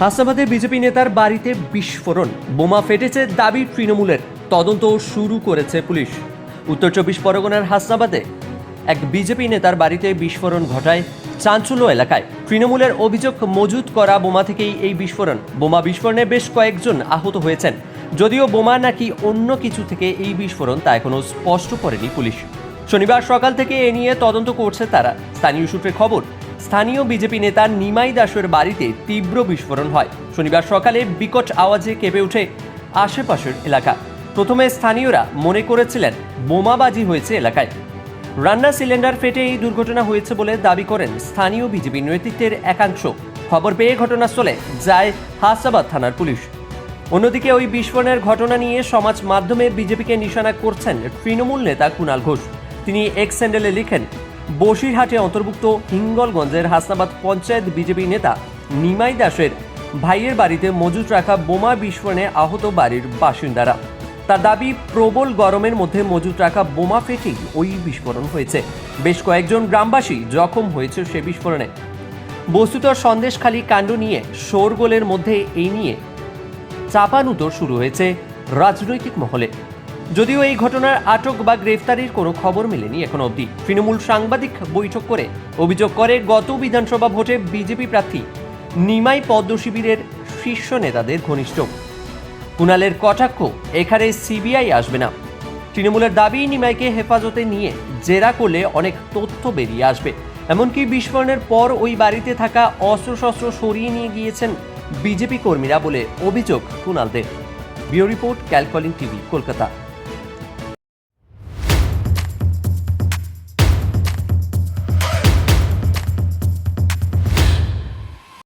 হাসনাবাদে BJP নেতার বাড়িতে বিস্ফোরণ। বোমা ফেটেছে দাবি তৃণমূলের। তদন্ত শুরু করেছে পুলিশ। উত্তর চব্বিশ পরগনার হাসনাবাদে এক বিজেপি নেতার বাড়িতে বিস্ফোরণ ঘটায় চাঞ্চল্য এলাকায়। তৃণমূলের অভিযোগ মজুত করা বোমা থেকেই এই বিস্ফোরণ। বোমা বিস্ফোরণে বেশ কয়েকজন আহত হয়েছেন। যদিও বোমা নাকি অন্য কিছু থেকে এই বিস্ফোরণ তা এখনও স্পষ্ট করেনি পুলিশ। শনিবার সকাল থেকে এ নিয়ে তদন্ত করছে তারা। স্থানীয় সূত্রে খবর স্থানীয় বিজেপি নেতা নিমাই দাসের বাড়িতে তীব্র বিস্ফোরণ হয়। শনিবার সকালে বিকট আওয়াজে কেঁপে ওঠে আশেপাশের এলাকা। প্রথমে স্থানীয়রা মনে করেছিলেন বোমাবাজি হয়েছে এলাকায়। রান্নার সিলিন্ডার ফেটে এই দুর্ঘটনা হয়েছে বলে দাবি করেন স্থানীয় বিজেপি নেতৃত্বের একাংশ। খবর পেয়ে ঘটনাস্থলে যায় হাসাবাদ থানার পুলিশ। অন্যদিকে ওই বিস্ফোরণের ঘটনা নিয়ে সমাজ মাধ্যমে বিজেপিকে নিশানা করছেন তৃণমূল নেতা কুণাল ঘোষ। তিনি এক্স স্যান্ডেলে লিখেন বসিরহাটে অন্তর্ভুক্ত হিঙ্গলগঞ্জের হাসনাবাদ পঞ্চায়েত বিজেপি নেতা নিমাই দাসের ভাইয়ের বাড়িতে মজুত রাখা বোমা বিস্ফোরণে আহত বাড়ির বাসিন্দারা। তার দাবি, প্রবল গরমের মধ্যে মজুত রাখা বোমা ফেটেই ওই বিস্ফোরণ হয়েছে। বেশ কয়েকজন গ্রামবাসী জখম হয়েছে সে বিস্ফোরণে। বস্তুত সন্দেশখালী কাণ্ড নিয়ে শোরগোলের মধ্যে এই নিয়ে চাপানুতর শুরু হয়েছে রাজনৈতিক মহলে। যদিও এই ঘটনার আটক বা গ্রেফতারির কোনো খবর মেলেনি এখন অবধি। তৃণমূল সাংবাদিক বৈঠক করে অভিযোগ করে গত বিধানসভা ভোটে বিজেপি প্রার্থী নিমাই পদ্ম শিবিরের শীর্ষ নেতাদের ঘনিষ্ঠ। কুণালের কটাক্ষ এখানে সিবিআই আসবে না। তৃণমূলের দাবি, নিমাইকে হেফাজতে নিয়ে জেরা করলে অনেক তথ্য বেরিয়ে আসবে। এমনকি বিস্ফোরণের পর ওই বাড়িতে থাকা অস্ত্রশস্ত্র সরিয়ে নিয়ে গিয়েছেন বিজেপি কর্মীরা বলে অভিযোগ কুণালদের। Bureau report ক্যালকলিং TV, Kolkata.